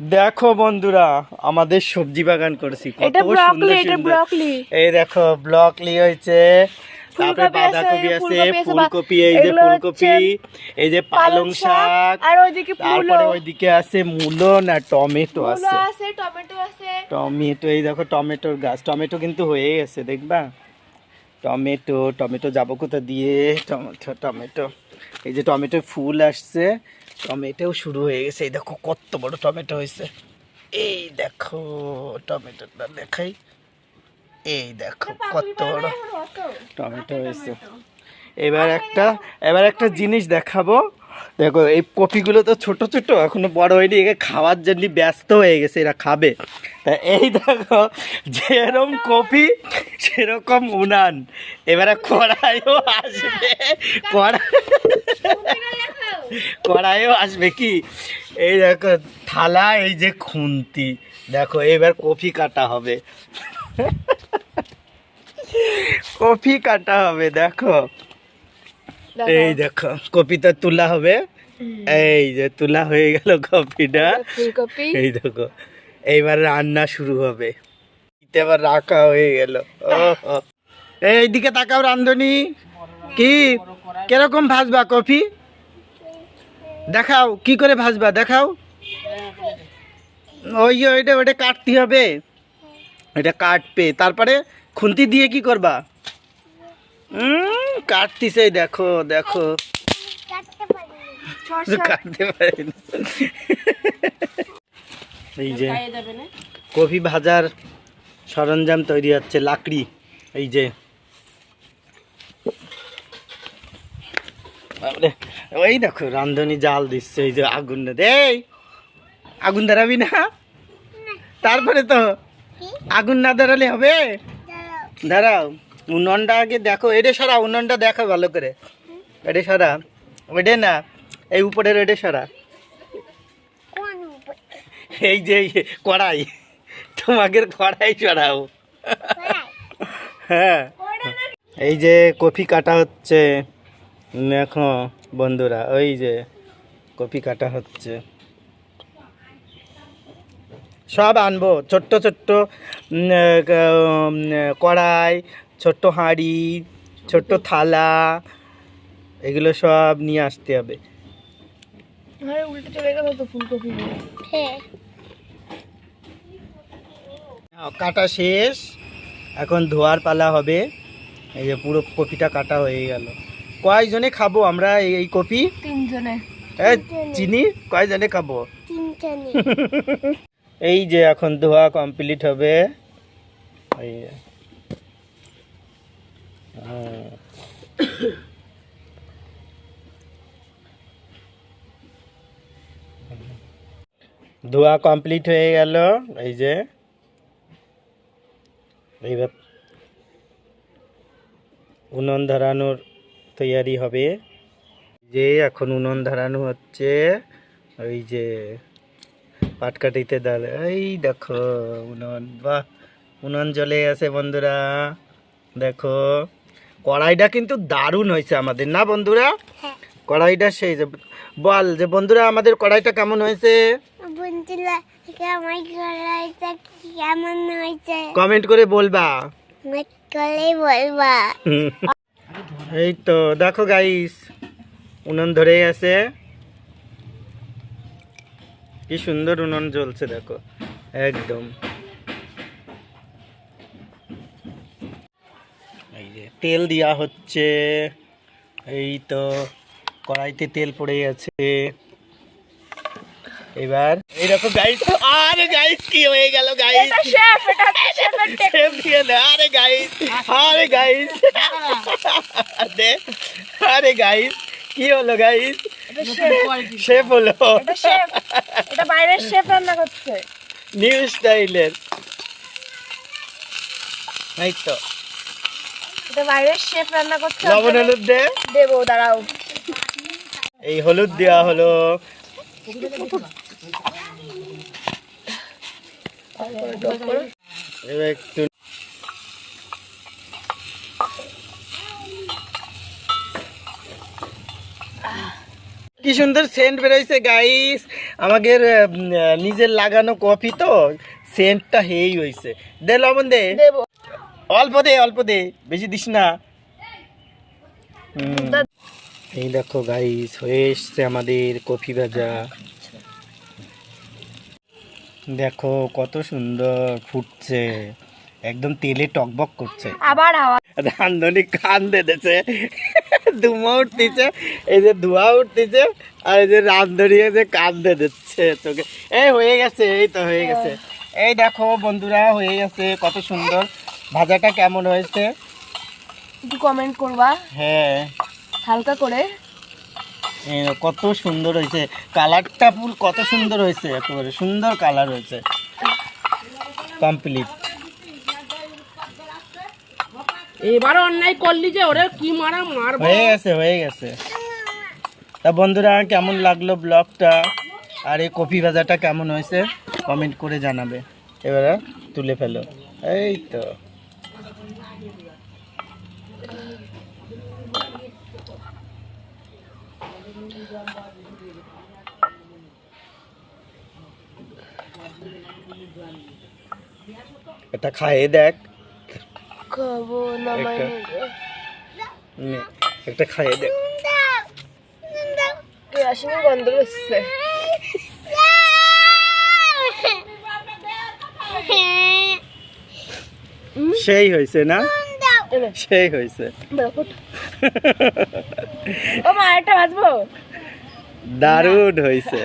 দেখো বন্ধুরা আমাদের সবজি বাগান করেছি। কত সুন্দর সুন্দর। এই দেখো ব্রকলি হয়েছে। তারপরে বাঁধাকপি আছে ফুলকপি এই যে ফুলকপি এই যে পালং শাক আর ওইদিকে তারপরে ওইদিকে আছে মূলো না টমেটো আছে। আছে টমেটো আছে। টমেটো এই দেখো টমেটোর গাছ। টমেটো কিন্তু হয়ে গেছে দেখবা? টমেটো টমেটো যাব কোথা দিয়ে? Tomato tomato. এই যে টমেটো ফুল আসছে। টমেটোও শুরু হয়ে গেছে। এই দেখো কত বড় টমেটো হয়েছে। এই দেখো টমেটোটা দেখাই। এই দেখো কত বড় টমেটো হয়েছে। এবার একটা এবার একটা জিনিস দেখাবো। দেখো এই কপিগুলো তো ছোট ছোট এখনও বড় হয়নি। একে খাওয়ার জন্য ব্যস্ত হয়ে গেছে এরা খাবে। তা এই দেখো যেরম কপি সেরকম উনান। এবারে কড়াইও আসবে। কড়াই কড়াইও আসবে কি? এই দেখো থালা এই যে খুন্তি। দেখো এবার কফি কাটা হবে। কফি কাটা হবে দেখো। এই দেখো কপিটা তোলা হবে। এই যে তোলা হয়ে গেল কপিটা এই দেখো এইবার রান্না শুরু হবে। এতে আবার রাখা হয়ে গেল। এইদিকে তাকাও রান্ধনি কি? কীরকম ভাজবা কফি? দেখাও কি করে ভাজবা দেখাও। ওই যে ওইটা ওইটা কাটতে হবে। এটা কাটবে। তারপরে খুন্তি দিয়ে কি করবা? উম, কাটতিছে দেখো দেখো। কাটতে পারি। এই যে কফি ভাজার সরঞ্জাম তৈরি হচ্ছে লাকড়ি এই যে। ওই দেখো রান্ধনি জাল দিচ্ছে এই যে আগুন এই আগুন ধরাবি না? তারপরে তো আগুন না ধরালে হবে? দাঁড়াও উনুনটা আগে দেখো এটা সরা উনুনটা দেখো ভালো করে। এটা সরা। ওইটা না এই উপরের এটা সরা। এই যে এই যে কড়াই। তোমাকে কড়াই সরাও হ্যাঁ। এই যে কফি কাটা হচ্ছে দেখো বন্ধুরা ওই যে কফি কাটা হচ্ছে। সব আনব ছোট্ট ছোট্ট কড়াই ছোট্ট হাঁড়ি ছোট্ট থালা এগুলো সব নিয়ে আসতে হবে। আরে উল্টে চলে গেল তো ফুলকপি কাটা শেষ। এখন ধোয়ার পালা হবে। এই যে পুরো কপিটা কাটা হয়ে গেল। কয়জনে খাব আমরা এই কপি? তিনজনে। এ, চিনি? কয়জনে খাব? এই যে এখন ধোয়া কমপ্লিট হবে। এই। ধোয়া কমপ্লিট হয়ে গেল। এই যে। এইবার উনুন ধরানোর তৈয়ারি হবে। যে এখন উনুন ধরানো হচ্ছে ওই যে পাটকাঠিতে ডাল এই দেখো উনন বাহ উনুন জ্বলে আছে বন্ধুরা দেখো। কড়াইটা কিন্তু দারুণ হয়েছে আমাদের না বন্ধুরা? কড়াইটা সেই যে বল যে বন্ধুরা আমাদের কড়াইটা কেমন হয়েছে? বন্ধুরা কেমন হয়েছে? কমেন্ট করে বলবা। এই তো দেখো গাইস উনুন ধরে আছে। কি সুন্দর উনুন জ্বলছে দেখো। একদম। এই যে তেল দেওয়া হচ্ছে। এই তো কড়াইতে তেল পড়ে গেছে এবার এই দেখো গাইস আরে গাইস কি হয়ে গেল গাইস শেফ এটা শেফের শেফ দিয়ে দে আরে গাইস আরে গাইস দে আরে গাইস কি হলো গাইস শেফ হলো। এটা শেফ এটা বাইরের শেফ রান্না করছে। নিউ স্টাইলের এই তো। এটা বাইরের শেফ রান্না করছে। লবণ হলুদ দে। দেবো দাঁড়াও। এই হলুদ দেওয়া হলো। একটু কি সুন্দর সেন্ট বেরোইছে গাইস আমাদের নিজের লাগানো কফি তো সেন্টটা হেই হয়েছে দে লবণ দে। অল্প দে অল্প দে। বেশি দিস না। এই দেখো গাইস হয়ে এসছে আমাদের কফি ভাজা। দেখো কত সুন্দর ফুটছে একদম তেলে টকবক করছে। আবার রান্ধনি কান দিতেছে ধুমা উঠতেছে এই যে ধোঁয়া উঠতেছে আর এই যে রান্ধনি যে কান দিচ্ছে তোকে। এই হয়ে গেছে এই তো হয়ে গেছে। এই দেখো বন্ধুরা হয়ে গেছে কত সুন্দর। ভাজাটা কেমন হয়েছে? একটু কমেন্ট করবা। হ্যাঁ। হালকা করে। কত সুন্দর হয়েছে। কালারটা ফুল কত সুন্দর হয়েছে একেবারে সুন্দর কালার হয়েছে। কমপ্লিট এবার অন্যায় করলি যে ওরে কি মারা মারবো? হয়ে গেছে হয়ে গেছে। তা বন্ধুরা কেমন লাগল ব্লগটা আর এই কফি ভাজাটা কেমন হয়েছে? কমেন্ট করে জানাবে। এবারে তুলে ফেলো। এই তো। এটা খাইয়ে দেখ। খাব না একটা। মানে। খাইয়ে দেখ গন্ধ এসছে সেই হয়েছে না? সেই হয়েছে। ও মা একটা বাজবো? দারুণ হয়েছে